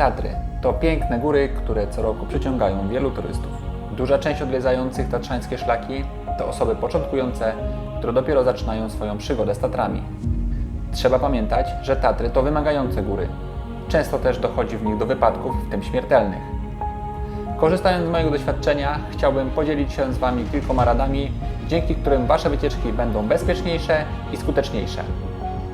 Tatry to piękne góry, które co roku przyciągają wielu turystów. Duża część odwiedzających tatrzańskie szlaki to osoby początkujące, które dopiero zaczynają swoją przygodę z Tatrami. Trzeba pamiętać, że Tatry to wymagające góry. Często też dochodzi w nich do wypadków, w tym śmiertelnych. Korzystając z mojego doświadczenia, chciałbym podzielić się z Wami kilkoma radami, dzięki którym Wasze wycieczki będą bezpieczniejsze i skuteczniejsze.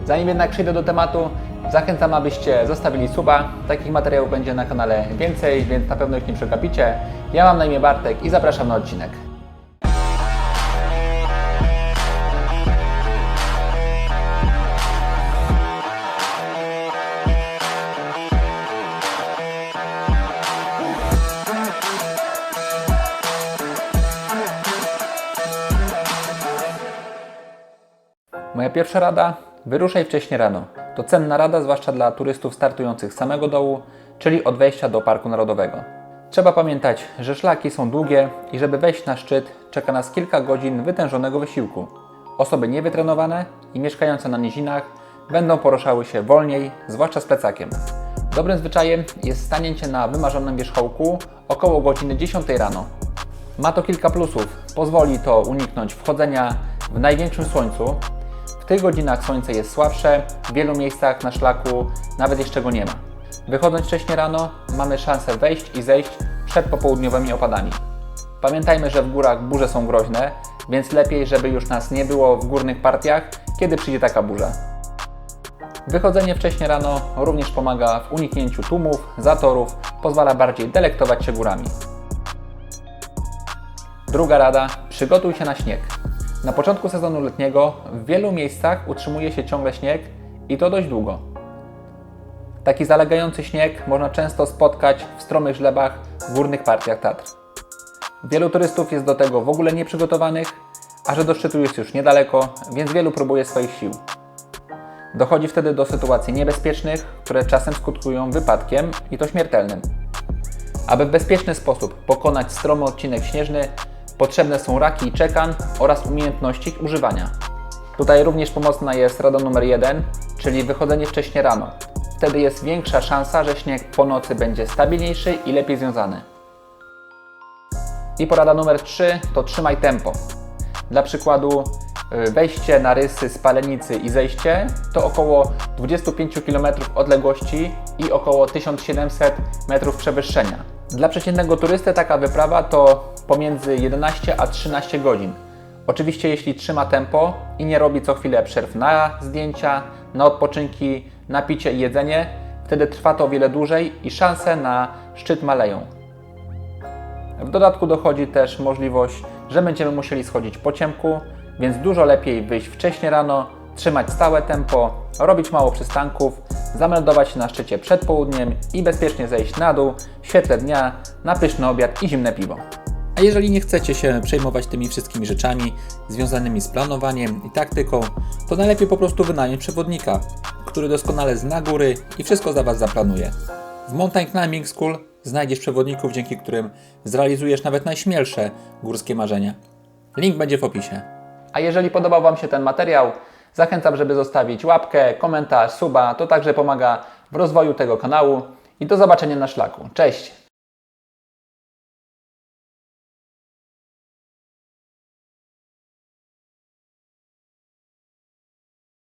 Zanim jednak przejdę do tematu, zachęcam, abyście zostawili suba. Takich materiałów będzie na kanale więcej, więc na pewno ich nie przegapicie. Ja mam na imię Bartek i zapraszam na odcinek. Moja pierwsza rada: wyruszaj wcześnie rano. To cenna rada, zwłaszcza dla turystów startujących z samego dołu, czyli od wejścia do Parku Narodowego. Trzeba pamiętać, że szlaki są długie i żeby wejść na szczyt, czeka nas kilka godzin wytężonego wysiłku. Osoby niewytrenowane i mieszkające na nizinach będą poruszały się wolniej, zwłaszcza z plecakiem. Dobrym zwyczajem jest stanięcie na wymarzonym wierzchołku około godziny 10 rano. Ma to kilka plusów. Pozwoli to uniknąć wchodzenia w największym słońcu. W tych godzinach słońce jest słabsze, w wielu miejscach na szlaku nawet jeszcze go nie ma. Wychodząc wcześnie rano, mamy szansę wejść i zejść przed popołudniowymi opadami. Pamiętajmy, że w górach burze są groźne, więc lepiej, żeby już nas nie było w górnych partiach, kiedy przyjdzie taka burza. Wychodzenie wcześnie rano również pomaga w uniknięciu tłumów, zatorów, pozwala bardziej delektować się górami. Druga rada: przygotuj się na śnieg. Na początku sezonu letniego w wielu miejscach utrzymuje się ciągle śnieg i to dość długo. Taki zalegający śnieg można często spotkać w stromych żlebach w górnych partiach Tatr. Wielu turystów jest do tego w ogóle nieprzygotowanych, a że do szczytu jest już niedaleko, więc wielu próbuje swoich sił. Dochodzi wtedy do sytuacji niebezpiecznych, które czasem skutkują wypadkiem i to śmiertelnym. Aby w bezpieczny sposób pokonać stromy odcinek śnieżny, potrzebne są raki i czekan oraz umiejętności ich używania. Tutaj również pomocna jest rada numer 1, czyli wychodzenie wcześnie rano. Wtedy jest większa szansa, że śnieg po nocy będzie stabilniejszy i lepiej związany. I porada numer 3 to trzymaj tempo. Dla przykładu y, wejście na rysy z Palenicy i zejście to około 25 km odległości i około 1700 metrów przewyższenia. Dla przeciętnego turysty taka wyprawa to pomiędzy 11 a 13 godzin. Oczywiście jeśli trzyma tempo i nie robi co chwilę przerw na zdjęcia, na odpoczynki, na picie i jedzenie, wtedy trwa to o wiele dłużej i szanse na szczyt maleją. W dodatku dochodzi też możliwość, że będziemy musieli schodzić po ciemku, więc dużo lepiej wyjść wcześnie rano, trzymać stałe tempo, robić mało przystanków, zameldować się na szczycie przed południem i bezpiecznie zejść na dół w świetle dnia na pyszny obiad i zimne piwo. A jeżeli nie chcecie się przejmować tymi wszystkimi rzeczami związanymi z planowaniem i taktyką, to najlepiej po prostu wynająć przewodnika, który doskonale zna góry i wszystko za Was zaplanuje. W Mountain Climbing School znajdziesz przewodników, dzięki którym zrealizujesz nawet najśmielsze górskie marzenia. Link będzie w opisie. A jeżeli podobał Wam się ten materiał, zachęcam, żeby zostawić łapkę, komentarz, suba. To także pomaga w rozwoju tego kanału. I do zobaczenia na szlaku. Cześć!